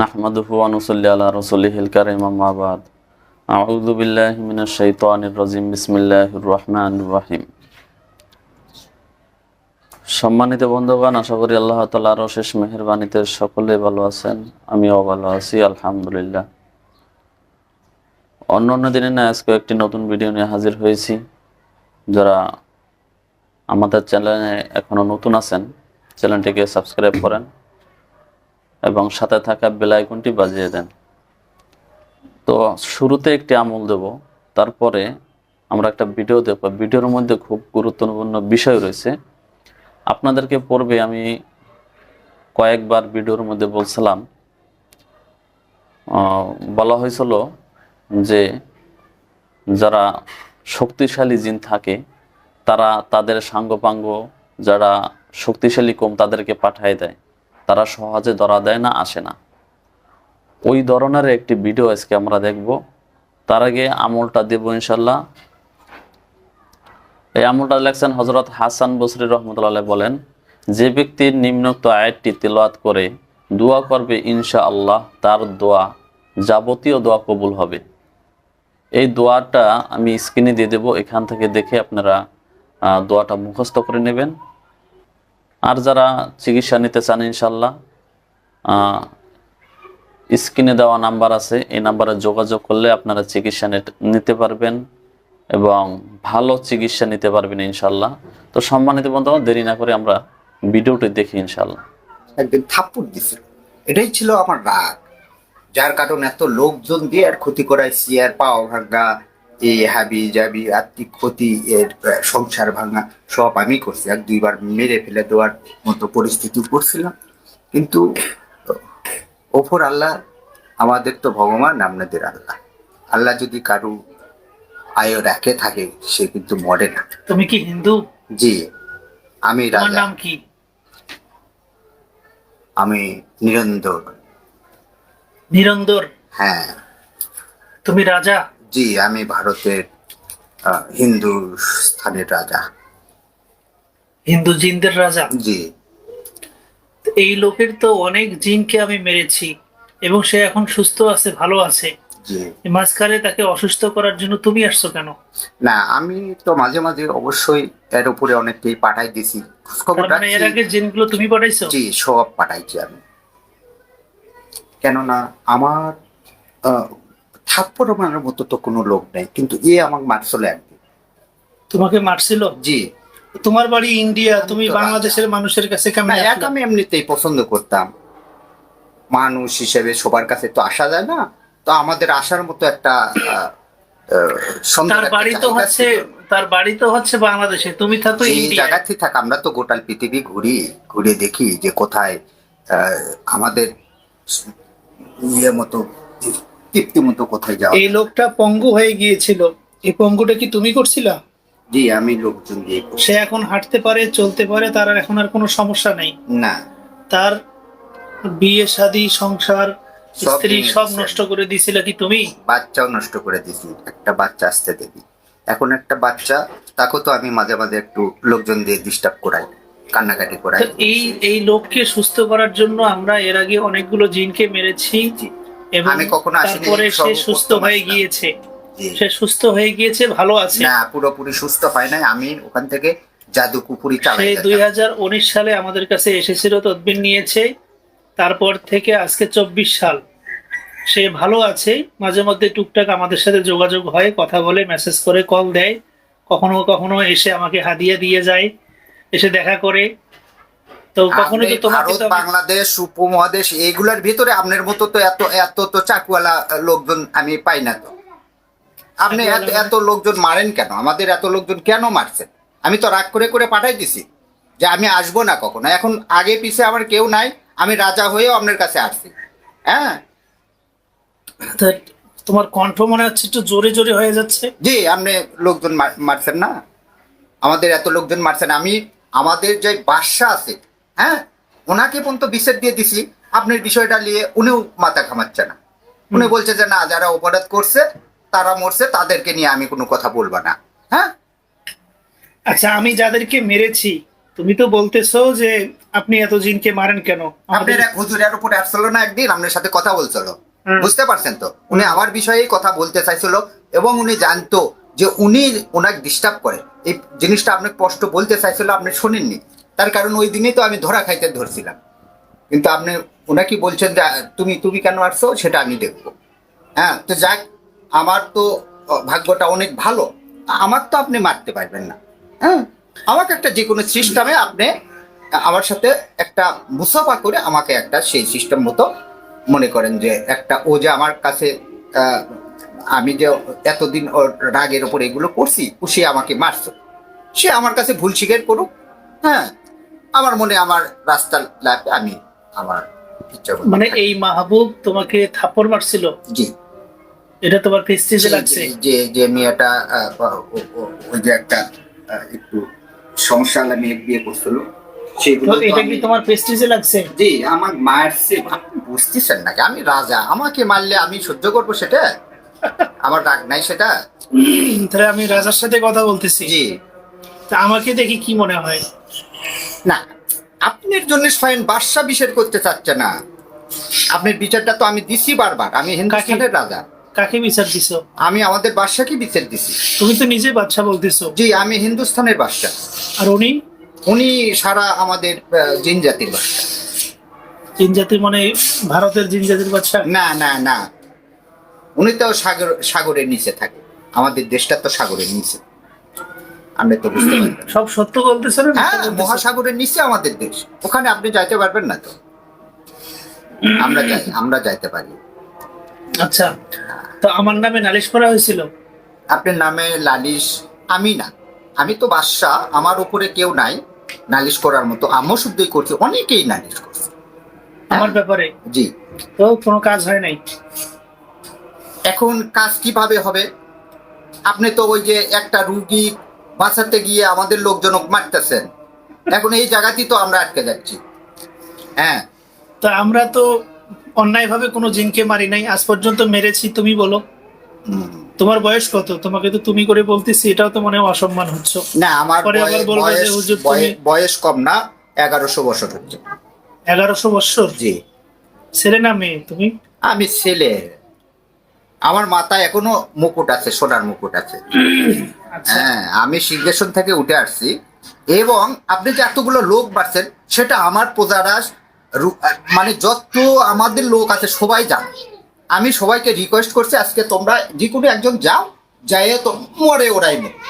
নাহমাদুহু আনুসল্লি আল্লাহ রসুল্লিহিল কারিমাম আবাদ আউদুবিল্লাহ মিনা শৈতানির রাজিম বিসমিল্লাহ সম্মানিত বন্ধুগণ, আশা করি আল্লাহ তালার শেষ মেহরবানিতে সকলে ভালো আছেন, আমিও ভালো আছি, আলহামদুলিল্লাহ। অন্য অন্য দিনে না, আজকে একটি নতুন ভিডিও নিয়ে হাজির হয়েছি। যারা আমাদের চ্যানেলে এখনও নতুন আছেন চ্যানেলটিকে সাবস্ক্রাইব করেন। এবং সাথে থাকা বেল আইকনটি বাজিয়ে দেন। তো শুরুতে একটি আমল দেব, তারপরে আমরা একটা ভিডিও দেখব ভিডিওর মধ্যে খুব গুরুত্বপূর্ণ বিষয় রয়েছে। আপনাদেরকে পূর্বে আমি কয়েকবার ভিডিওর মধ্যে বলছিলাম বলা হয়েছিল যে যারা শক্তিশালী জিন থাকে, তারা তাদের সাঙ্গপাঙ্গ যারা শক্তিশালী কম তাদেরকে পাঠায় দেয়। তারা সহজে ধরা দেয় না, আসে না। ওই ধরনের একটি ভিডিও আজকে আমরা দেখব। তার আগে আমলটা দেব ইনশাল্লাহ এই আমলটা লেখছেন হজরত হাসান বসরি রহমতুল্লাহ বলেন, যে ব্যক্তি নিম্নোক্ত আয়াতটি তেলাওয়াত করে দোয়া করবে ইনশা আল্লাহ তার দোয়া যাবতীয় দোয়া কবুল হবে। এই দোয়াটা আমি স্ক্রিনে দিয়ে দেবো। এখান থেকে দেখে আপনারা দোয়াটা মুখস্থ করে নেবেন। আর যারা চিকিৎসা নিতে চান ইনশাল্লাহ স্ক্রিনে দেওয়া নাম্বার আছে, এই নাম্বারে যোগাযোগ করলে আপনারা চিকিৎসা নিতে- পারবেন এবং ভালো চিকিৎসা নিতে পারবেন ইনশাল্লাহ তো সম্মানিত বন্ধু দেরি না করে আমরা ভিডিওটি দেখি ইনশাল্লাহ একদিন থাপ্পড় দিছিল। এটাই ছিল আমার রাগ। যার কারণে এত লোকজন দিয়ে আর ক্ষতি করাইছি, আর পাও ভাঙা এই হাবি জাবি আর্থিক ক্ষতি এর সংসার ভাঙা সব আমি করছি। এক দুইবার মেরে ফেলে দেওয়ার মতো পরিস্থিতি করছিলাম। কিন্তু ওপর আল্লাহ আমাদের তো ভগবান আপনাদের আল্লাহ। আল্লাহ যদি কারু আয় রাখে থাকে সে কিন্তু মরে না। তুমি কি হিন্দু? জি আমি রাজা। নাম কি? আমি নিরন্দর নিরন্দর হ্যাঁ। তুমি রাজা? জি আমি ভারতের হিন্দু স্থানের রাজা। হিন্দু জিনদের রাজা? জি। এই লোকের তো অনেক জিনকে আমি মেরেছি এবং সে এখন সুস্থ আছে ভালো আছে। মাঝখানে তাকে অসুস্থ করার জন্য তুমি আসছো কেন? না আমি তো মাঝে মাঝে অবশ্যই এর উপরে অনেককেই পাঠাই দিছি। মানে এর আগে জিনগুলো তুমি পাঠাইছো? জি সব পাঠাইছি আমি। কেননা আমার থাপ্পড় মারার মতো তো কোনো লোক নেই কিন্তু এ আমাকে মারছিল একদিন। তোমাকে মারছিল? জি। তোমার বাড়ি ইন্ডিয়া তুমি বাংলাদেশের মানুষের কাছে কেমন এক আমি এমনিতেই পছন্দ করতাম। মানুষ হিসেবে সবার কাছে তো আসা যায় না তো আমাদের আসার মতো একটা তার বাড়ি তো হচ্ছে তার বাড়ি তো হচ্ছে বাংলাদেশে তুমি থাকো এই ইন্ডিয়া। জায়গাতে থাক আমরা তো গোটাল পৃথিবী ঘুরি ঘুরে দেখি যে কোথায় আহ, আমাদের ইয়ে মতো তৃপ্তি মতো কোথায় যাওয়া এই লোকটা পঙ্গু হয়ে গিয়েছিল। এই পঙ্গুটা কি তুমি করছিলা? জি আমি লোকজন দিয়ে সে এখন হাঁটতে পারে চলতে পারে তার আর এখন আর কোনো সমস্যা নেই। না। তার বিয়ে শাদী সংসার স্ত্রী সব নষ্ট করে দিয়েছিল কি তুমি? বাচ্চাও নষ্ট করে দিছি। একটা বাচ্চা আসতে দেবি। এখন একটা বাচ্চা তাকে তো আমি মাঝে মাঝে একটু লোকজন দিয়ে ডিস্টার্ব করাই কান্নাকাটি করাই। এই এই লোককে সুস্থ করার জন্য আমরা এর আগে অনেকগুলো জিনকে মেরেছি। এবং আমি কখনো আসিনি, তারপরে সে সুস্থ হয়ে গিয়েছে। সে সুস্থ হয়ে গিয়েছে ভালো আছে। না পুরোপুরি সুস্থ হয় নাই। আমি ওখান থেকে জাদু কুপুরি চালাই দুই হাজার উনিশ সালে আমাদের কাছে এসেছিল তদবির নিয়েছে। তারপর থেকে আজকে চব্বিশ সাল। সে ভালো আছে। মাঝে মধ্যে টুকটাক আমাদের সাথে যোগাযোগ হয় কথা বলে মেসেজ করে কল দেয়। কখনো কখনো এসে আমাকে হাদিয়া দিয়ে যায় এসে দেখা করে। তো কখনো তো আপনি ভারত বাংলাদেশ উপমহাদেশ এইগুলার ভিতরে আপনার মতো তো এত এত তো চাকুয়ালা লোকজন আমি পাই না তো। আপনি এত এত লোকজন মারেন কেন? আমাদের এত লোকজন কেন মারছেন? আমি তো রাগ করে করে পাঠাই দিছি যে আমি আসব না কখনো। এখন আগে পিছে আমার কেউ নাই আমি রাজা হয়েও আপনার কাছে আসছি। হ্যাঁ? তোমার কণ্ঠ মনে হচ্ছে একটু জোরে জোরে হয়ে যাচ্ছে। জি আপনি লোকজন মারছেন না। আমাদের এত লোকজন মারছেন। আমি আমাদের যে বাদশা আছে হ্যাঁ? ওনাকে পর্যন্ত বিচার দিয়ে দিছি আপনার বিষয়টা নিয়ে উনিও মাথা ঘামাচ্ছে না। উনি বলছে যে না যারা অপরাধ করছে তারা মরছে তাদেরকে নিয়ে আমি কোনো কথা বলব না। হ্যাঁ? আচ্ছা আমি যাদেরকে মেরেছি তুমি তো বলতেছো যে আপনি এত জিনকে মারেন কেন? আপনার এক হুজুরের উপরে আসছিল না একদিন আপনার সাথে কথা বলছিল। বুঝতে পারছেন তো? উনি আমার বিষয়েই কথা বলতে চাইছিল এবং উনি জানতো যে উনি ওনাকে ডিস্টার্ব করে। এই জিনিসটা আপনাকে স্পষ্ট বলতে চাইছিল আপনি শোনেননি। তার কারণ ওই দিনেই তো আমি ধরা খাইতে ধরছিলাম। কিন্তু আপনি ওনাকে বলছেন যে, তুমি তুমি কেন আসছো? সেটা আমি দেখব। হ্যাঁ তো যাক, আমার তো ভাগ্যটা অনেক ভালো। আমার তো আপনি মারতে পারবেন না। হ্যাঁ আমাকে একটা যে কোনো সিস্টেমে আপনি, আমার সাথে একটা মুসাফা করে আমাকে একটা সেই সিস্টেম মতো মনে করেন যে, একটা ও যে আমার কাছে আমি যে এতদিন ওর রাগের ওপর এগুলো করছি, ও সে আমাকে মারছে। সে আমার কাছে ভুল স্বীকার করুক। হ্যাঁ আমার মনে আমার রাস্তার লাইফে আমি আমার মানে এই মাহবুব তোমাকে থাপ্পড় মারছিল? জি। এটা তোমার প্রেস্টিজে লাগছে? যে যে মেয়েটা ওই যে একটা একটু সমস্যা মেয়ে বিয়ে করছিল এটা কি তোমার প্রেস্টিজে লাগছে? জি আমার মারছে বুঝতেছেন নাকি? আমি রাজা আমাকে মারলে আমি সহ্য করব সেটা? আমার রাগ নাই সেটা? তাহলে আমি রাজার সাথে কথা বলতেছি। জি। তা আমাকে দেখি কি মনে হয়? না আপনার জন্য স্বয়ং বাদশা বিচার করতে চাচ্ছে না। আপনার বিচারটা তো আমি দিছি বারবার আমি হিন্দুস্তানের রাজা। কাকে বিচার দিছো? আমি আমাদের বাদশাকে বিচার দিছি। তুমি তো নিজে বাচ্চা বলতেছো। জি আমি হিন্দুস্তানের বাদশা আর উনি? উনি সারা আমাদের জিন জাতির বাদশা জিন জাতির মানে ভারতের জিন জাতির বাচ্চা না না না। উনি তো সাগর সাগরের নিচে থাকে। আমাদের দেশটা তো সাগরের নিচে। আপনি তো বুঝতে পারবেন সব সত্য বলতেছো না হ্যাঁ মহাসাগরের নিচে আমাদের দেশ। ওখানে আপনি যাইতে পারবেন না তো। আমরা যাই আমরা যাইতে পারি। আচ্ছা তো আমার নামে নালিশ করা হয়েছিল? আপনার নামে লালিশ আমি না। আমি তো বাদশাহ আমার উপরে কেউ নাই নালিশ করার মতো। আমিও শুদ্ধই করছি অনেকেই নালিশ করছে। আমার ব্যাপারে? জি। তো কোনো কাজ হয় নাই? এখন কাজ কীভাবে হবে? আপনি তো ওই যে একটা রুগী বাঁচাতে গিয়ে আমাদের লোকজন মারতেছেন এখন এই জায়গাতেই তো আমরা আটকে যাচ্ছি। হ্যাঁ। তা আমরা তো অন্যায়ভাবে কোনো জিনকে মারি নাই। আজ পর্যন্ত মেরেছি তুমি বলো। তোমার বয়স কত? তোমাকে তো তুমি করে বলতেছি এটাও তো মনে অসম্মান হচ্ছে। না আমার পরে আবার বয়স- যে হুজুর তুমি- বয়স কম না এগারোশো বছর হচ্ছে। এগারোশো বৎসর? জি। ছেলে না মেয়ে তুমি? আমি ছেলে। আমার মাথায় এখনও মুকুট আছে সোনার মুকুট আছে। আচ্ছা। হ্যাঁ আমি সিংহাসন থেকে উঠে আসছি। এবং আপনি যে এতগুলো লোক বাড়ছেন সেটা আমার প্রজারা মানে যত আমাদের লোক আছে সবাই যান আমি সবাইকে রিকোয়েস্ট করছি আজকে তোমরা যে কোনো একজন যাও যাইয়ে তো মরে ওরাই